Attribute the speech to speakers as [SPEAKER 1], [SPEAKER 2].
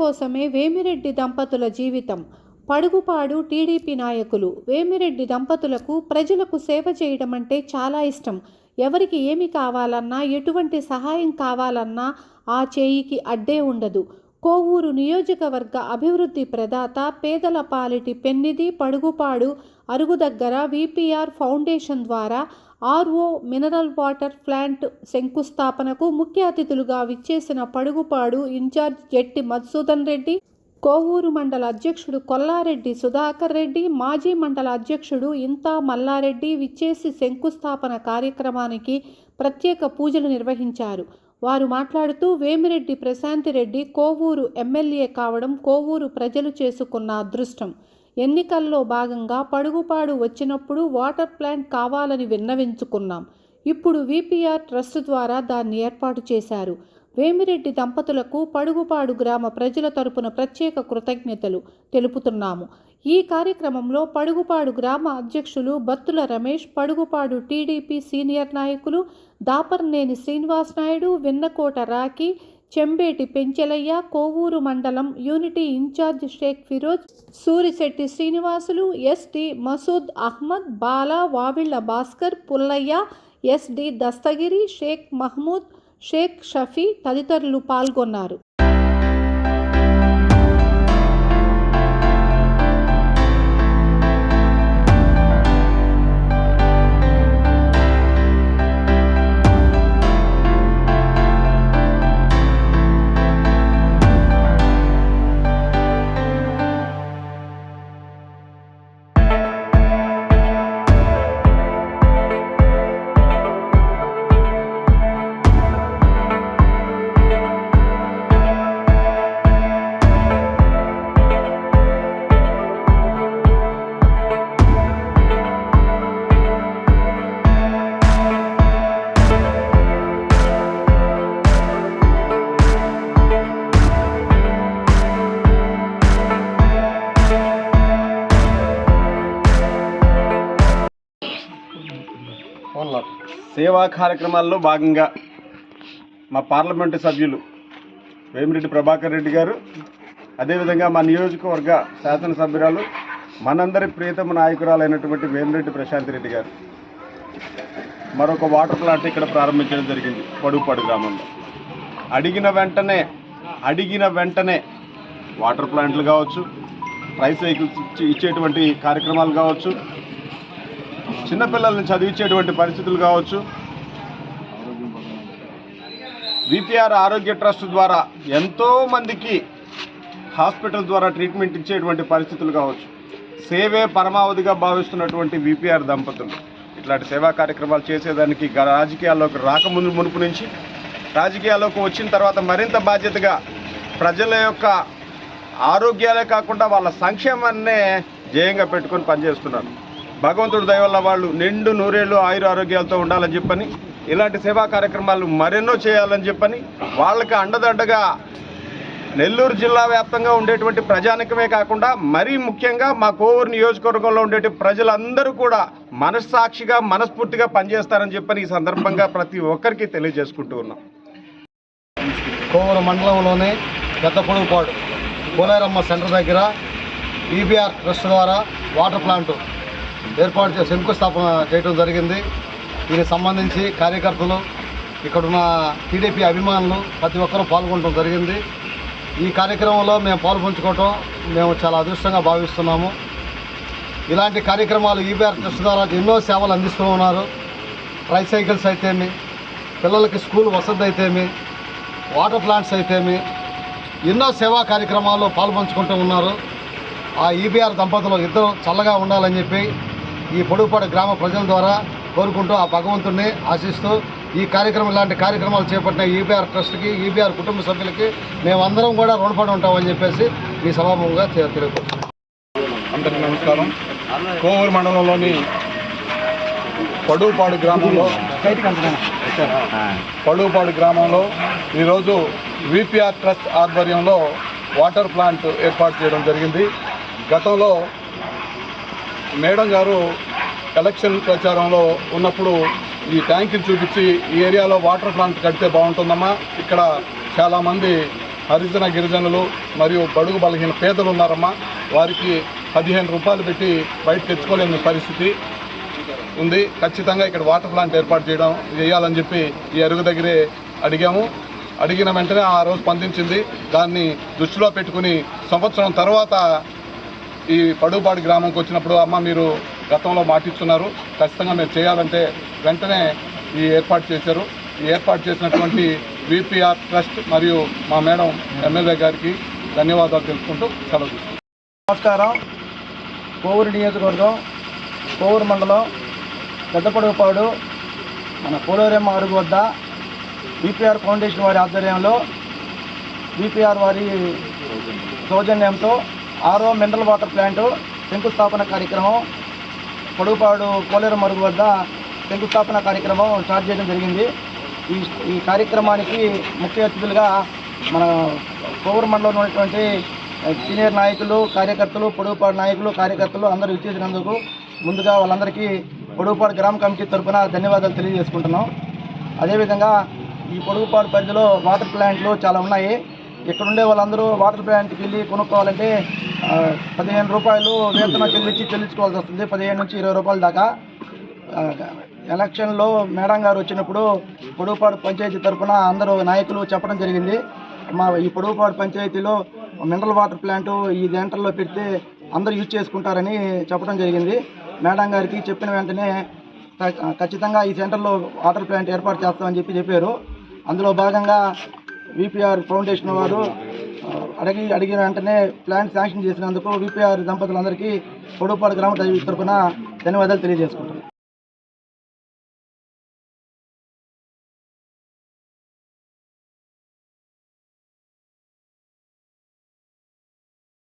[SPEAKER 1] కోసమే వేమిరెడ్డి దంపతుల జీవితం. పడుగుపాడు టీడీపీ నాయకులు వేమిరెడ్డి దంపతులకు ప్రజలకు సేవ చేయడం అంటే చాలా ఇష్టం. ఎవరికి ఏమి కావాలన్నా ఎటువంటి సహాయం కావాలన్నా ఆ చేయికి అడ్డే ఉండదు. కోవూరు నియోజకవర్గ అభివృద్ధి ప్రదాత పేదల పాలిటి పెన్నిది పడుగుపాడు అరుగు దగ్గర విపిఆర్ ఫౌండేషన్ ద్వారా ఆర్ఓ మినరల్ వాటర్ ప్లాంట్ శంకుస్థాపనకు ముఖ్య అతిథులుగా విచ్చేసిన పడుగుపాడు ఇన్ఛార్జ్ జెట్టి మధుసూదన్ రెడ్డి కోవూరు మండల అధ్యక్షుడు కొల్లారెడ్డి సుధాకర్ రెడ్డి మాజీ మండల అధ్యక్షుడు ఇంతా మల్లారెడ్డి విచ్చేసి శంకుస్థాపన కార్యక్రమానికి ప్రత్యేక పూజలు నిర్వహించారు. వారు మాట్లాడుతూ వేమిరెడ్డి ప్రశాంతిరెడ్డి కోవూరు ఎమ్మెల్యే కావడం కోవూరు ప్రజలు చేసుకున్న అదృష్టం. ఎన్నికల్లో భాగంగా పడుగుపాడు వచ్చినప్పుడు వాటర్ ప్లాంట్ కావాలని విన్నవించుకున్నాం. ఇప్పుడు విపిఆర్ ట్రస్ట్ ద్వారా దాన్ని ఏర్పాటు చేశారు. వేమిరెడ్డి దంపతులకు పడుగుపాడు గ్రామ ప్రజల తరపున ప్రత్యేక కృతజ్ఞతలు తెలుపుతున్నాము. ఈ కార్యక్రమంలో పడుగుపాడు గ్రామ అధ్యక్షులు బత్తుల రమేష్ పడుగుపాడు టీడీపీ సీనియర్ నాయకులు దాపర్నేని శ్రీనివాస్ నాయుడు వెన్నకోట రాఖీ చెంబేటి పెంచెలయ్య కోవూరు మండలం unity incharge Shaik Feroz Surisetti Srinivasulu SD Masood Ahmed Bala Vavilla Bhaskar Pullayya SD Dastagiri Shaik Mahmood Shaik Shafi తదితరులు పాల్గొన్నారు.
[SPEAKER 2] సేవా కార్యక్రమాల్లో భాగంగా మా పార్లమెంటు సభ్యులు వేమిరెడ్డి ప్రభాకర్ రెడ్డి గారు అదేవిధంగా మా నియోజకవర్గ శాసనసభ్యురాలు మనందరి ప్రియతమ నాయకురాలైనటువంటి వేమిరెడ్డి ప్రశాంత్ రెడ్డి గారు. మరొక వాటర్ ప్లాంట్ ఇక్కడ ప్రారంభించడం జరిగింది పడుపాడు గ్రామంలో. అడిగిన వెంటనే అడిగిన వెంటనే వాటర్ ప్లాంట్లు కావచ్చు రైస్ ఇచ్చి- ఇచ్చేటువంటి కార్యక్రమాలు కావచ్చు చిన్నపిల్లల్ని చదివించేటువంటి పరిస్థితులు కావచ్చు. విపిఆర్ ఆరోగ్య ట్రస్ట్ ద్వారా ఎంతో మందికి హాస్పిటల్ ద్వారా ట్రీట్మెంట్ ఇచ్చేటువంటి పరిస్థితులు కావచ్చు. సేవే పరమావధిగా భావిస్తున్నటువంటి విపిఆర్ దంపతులు. ఇట్లాంటి సేవా కార్యక్రమాలు చేసేదానికి రాజకీయాల్లోకి రాకముందు మునుపు నుంచి రాజకీయాల్లోకి వచ్చిన తర్వాత మరింత బాధ్యతగా ప్రజల యొక్క ఆరోగ్యాలే కాకుండా వాళ్ళ సంక్షేమాన్నే ధ్యేయంగా పెట్టుకొని పనిచేస్తున్నారు. భగవంతుడి దయవల్ల వాళ్ళు నిండు నూరేళ్ళు ఆయుర ఆరోగ్యాలతో ఉండాలని చెప్పని ఇలాంటి సేవా కార్యక్రమాలు మరెన్నో చేయాలని చెప్పని వాళ్ళకి అండదండగా నెల్లూరు జిల్లా వ్యాప్తంగా ఉండేటువంటి ప్రజానికమే కాకుండా మరీ ముఖ్యంగా మా కోవూరు నియోజకవర్గంలో ఉండే ప్రజలందరూ కూడా మనస్సాక్షిగా మనస్ఫూర్తిగా పనిచేస్తారని చెప్పని ఈ సందర్భంగా ప్రతి ఒక్కరికి తెలియజేసుకుంటూ ఉన్నాం.
[SPEAKER 3] కోవూరు మండలంలోనే పెద్ద పొడుగుపాడు కోలేరమ్మ సెంటర్ దగ్గర ఈబీఆర్ ట్రస్ట్ ద్వారా వాటర్ ప్లాంట్ ఏర్పాటు చేసి శంకుస్థాపన చేయడం జరిగింది. దీనికి సంబంధించి కార్యకర్తలు ఇక్కడున్న టీడీపీ అభిమానులు ప్రతి ఒక్కరూ పాల్గొనడం జరిగింది. ఈ కార్యక్రమంలో మేము పాల్పంచుకోవటం మేము చాలా అదృష్టంగా భావిస్తున్నాము. ఇలాంటి కార్యక్రమాలు ఈబీఆర్ ట్రస్ట్ ద్వారా ఎన్నో సేవలు అందిస్తూ ఉన్నారు. ట్రైసైకిల్స్ అయితేమి పిల్లలకి స్కూల్ వసతి అయితేమి వాటర్ ప్లాంట్స్ అయితేమి ఎన్నో సేవా కార్యక్రమాల్లో పాల్పంచుకుంటూ ఉన్నారు. ఆ ఈబీఆర్ దంపతులు ఇద్దరు చల్లగా ఉండాలని చెప్పి ఈ పొడుగుపాడు గ్రామ ప్రజల ద్వారా కోరుకుంటూ ఆ భగవంతుడిని ఆశిస్తూ ఈ కార్యక్రమం ఇలాంటి కార్యక్రమాలు చేపట్టిన ఈబీఆర్ ట్రస్ట్కి ఈబీఆర్ కుటుంబ సభ్యులకి మేమందరం కూడా రుణపడి ఉంటామని చెప్పేసి మీ సభాముఖంగా తె-
[SPEAKER 4] అందరికీ నమస్కారం. కోవూరు మండలంలోని పడుపాడు గ్రామంలో పడుపాడు గ్రామంలో ఈరోజు విపిఆర్ ట్రస్ట్ ఆధ్వర్యంలో వాటర్ ప్లాంట్ ఏర్పాటు చేయడం జరిగింది. గతంలో మేడం గారు ఎలక్షన్ ప్రచారంలో ఉన్నప్పుడు ఈ ట్యాంకులు చూపించి ఈ ఏరియాలో వాటర్ ప్లాంట్ కడితే బాగుంటుందమ్మా. ఇక్కడ చాలామంది హరిజన గిరిజనులు మరియు బడుగు బలహీన పేదలు ఉన్నారమ్మా. వారికి పదిహేను రూపాయలు పెట్టి బయట తెచ్చుకోలేని పరిస్థితి ఉంది. ఖచ్చితంగా ఇక్కడ వాటర్ ప్లాంట్ ఏర్పాటు చేయడం చేయాలని చెప్పి ఈ అరుగు దగ్గరే అడిగాము. అడిగిన వెంటనే ఆ రోజు స్పందించింది. దాన్ని దృష్టిలో పెట్టుకుని సంవత్సరం తర్వాత ఈ పడుగుపాడు గ్రామంకి వచ్చినప్పుడు అమ్మ మీరు గతంలో మాటిస్తున్నారు ఖచ్చితంగా మీరు చేయాలంటే వెంటనే ఈ ఏర్పాటు చేశారు. ఈ ఏర్పాటు చేసినటువంటి విపిఆర్ ట్రస్ట్ మరియు మా మేడం ఎమ్మెల్యే గారికి ధన్యవాదాలు తెలుపుకుంటూ సెలవు
[SPEAKER 5] నమస్కారం. కోవూరు నియోజకవర్గం కోవూరు మండలం పెద్దపడుగుపాడు మన పోలవరమ్మ అరుగు వద్ద బీపీఆర్ ఫౌండేషన్ వారి ఆధ్వర్యంలో బీపీఆర్ వారి సౌజన్యంతో ఆరో మినరల్ వాటర్ ప్లాంటు శంకుస్థాపన కార్యక్రమం పొడుగుపాడు కోలేరు మరుగు వద్ద శంకుస్థాపన కార్యక్రమం స్టార్ట్ చేయడం జరిగింది. ఈ ఈ కార్యక్రమానికి ముఖ్య అతిథులుగా మన కోవూరు మండలంలో ఉన్నటువంటి సీనియర్ నాయకులు కార్యకర్తలు పొడుగుపాడు నాయకులు కార్యకర్తలు అందరూ విచ్చేసినందుకు ముందుగా వాళ్ళందరికీ పొడుగుపాడు గ్రామ కమిటీ తరఫున ధన్యవాదాలు తెలియజేసుకుంటున్నాం. అదేవిధంగా ఈ పొడుగుపాడు పరిధిలో వాటర్ ప్లాంట్లు చాలా ఉన్నాయి. ఇక్కడ ఉండే వాళ్ళందరూ వాటర్ ప్లాంట్కి వెళ్ళి కొనుక్కోవాలంటే పదిహేను రూపాయలు వేతనం చెల్లించి చెల్లించుకోవాల్సి వస్తుంది. పదిహేను నుంచి ఇరవై రూపాయల దాకా ఎలక్షన్లో మేడం గారు వచ్చినప్పుడు పొడుగుపాడు పంచాయతీ తరఫున అందరూ నాయకులు చెప్పడం జరిగింది. మా ఈ పొడుగుపాడు పంచాయతీలో మినరల్ వాటర్ ప్లాంట్ ఈ సెంటర్లో పెడితే అందరూ యూజ్ చేసుకుంటారని చెప్పడం జరిగింది. మేడం గారికి చెప్పిన వెంటనే ఖచ్చితంగా ఈ సెంటర్లో వాటర్ ప్లాంట్ ఏర్పాటు చేస్తామని చెప్పి చెప్పారు. అందులో భాగంగా విపిఆర్ ఫౌండేషన్ వారు అడిగి అడిగిన వెంటనే ప్లాన్ శాంక్షన్ చేసినందుకు విపిఆర్ దంపతులందరికీ పొడుపాడు గ్రామ తరఫున ధన్యవాదాలు తెలియజేసుకుంటారు